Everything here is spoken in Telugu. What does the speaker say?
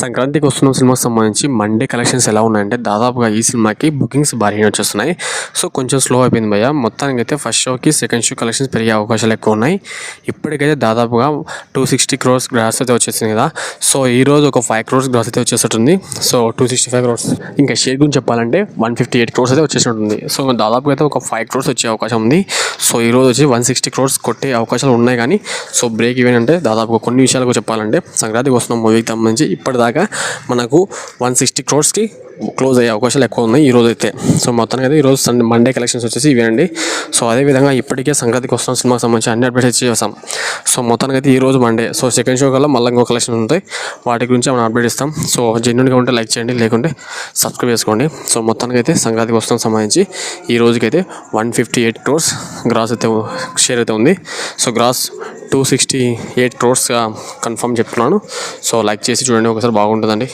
సంక్రాంతికి వస్తున్న సినిమాకి సంబంధించి మండే కలెక్షన్స్ ఎలా ఉన్నాయంటే దాదాపుగా ఈ సినిమాకి బుకింగ్స్ భారీగా వచ్చేస్తున్నాయి. సో కొంచెం స్లో అయిపోయింది భయ్య. మొత్తానికి అయితే ఫస్ట్ షోకి సెకండ్ షో కలెక్షన్స్ పెరిగే అవకాశాలు ఎక్కువ ఉన్నాయి. ఇప్పటికైతే దాదాపుగా టూ సిక్స్టీ క్రోర్స్ గ్రాస్ అయితే వచ్చేసింది కదా. సో ఈ రోజు ఒక ఫైవ్ క్రోర్స్ గ్రాస్ అయితే వచ్చేస్తుంది so two sixty five crores ఇంకా షేర్ గురించి చెప్పాలంటే వన్ ఫిఫ్టీ ఎయిట్ క్రోర్స్ అయితే వచ్చేసి ఉంటుంది సో దాదాపుగా అయితే ఒక ఫైవ్ క్రోర్స్ వచ్చే అవకాశం ఉంది. సో ఈ రోజు వచ్చి వన్ సిక్స్టీ క్రోర్స్ కొట్టే అవకాశాలు ఉన్నాయి కానీ సో బ్రేక్ ఈవెన్ అంటే దాదాపుగా కొన్ని విషయాలకు చెప్పాలంటే సంక్రాంతికి వస్తున్న మూవీకి సంబంధించి దాకా మనకు వన్ సిక్స్టీ క్రోర్స్కి క్లోజ్ అయ్యే అవకాశాలు ఎక్కువ ఉన్నాయి ఈ రోజు అయితే సో మొత్తానికి అయితే ఈరోజు సండే మండే కలెక్షన్స్ వచ్చేసి ఇవేనండి సో అదేవిధంగా ఇప్పటికే సంక్రాంతికి వస్తున్న సినిమాకి సంబంధించి అన్ని అప్డేట్స్ చేసాం సో మొత్తానికి అయితే ఈరోజు మండే సో సెకండ్ షో కల్లా మళ్ళీ ఇంకో కలెక్షన్ ఉంటాయి వాటి గురించి మనం అప్డేట్ ఇస్తాం. సో జెన్యున్గా ఉంటే లైక్ చేయండి లేకుంటే సబ్స్క్రైబ్ చేసుకోండి. సో మొత్తానికి అయితే సంక్రాంతికి వస్తున్న సంబంధించి ఈ రోజుకైతే one fifty eight crores gross అయితే షేర్ అయితే ఉంది. So gross two sixty eight క్రోర్స్గా confirm చెప్తున్నాను. సో లైక్ చేసి చూడండి ఒకసారి బాగుంటుందండి.